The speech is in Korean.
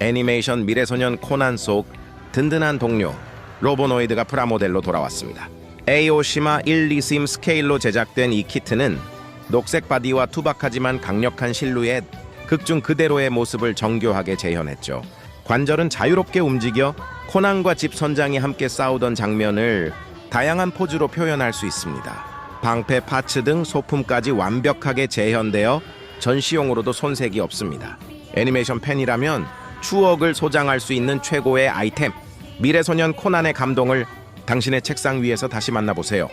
애니메이션 미래소년 코난 속 든든한 동료 로보노이드가 프라모델로 돌아왔습니다. 에이오시마 1, 2심 스케일로 제작된 이 키트는 녹색 바디와 투박하지만 강력한 실루엣, 극중 그대로의 모습을 정교하게 재현했죠. 관절은 자유롭게 움직여 코난과 집 선장이 함께 싸우던 장면을 다양한 포즈로 표현할 수 있습니다. 방패 파츠 등 소품까지 완벽하게 재현되어 전시용으로도 손색이 없습니다. 애니메이션 팬이라면 추억을 소장할 수 있는 최고의 아이템. 미래소년 코난의 감동을 당신의 책상 위에서 다시 만나보세요.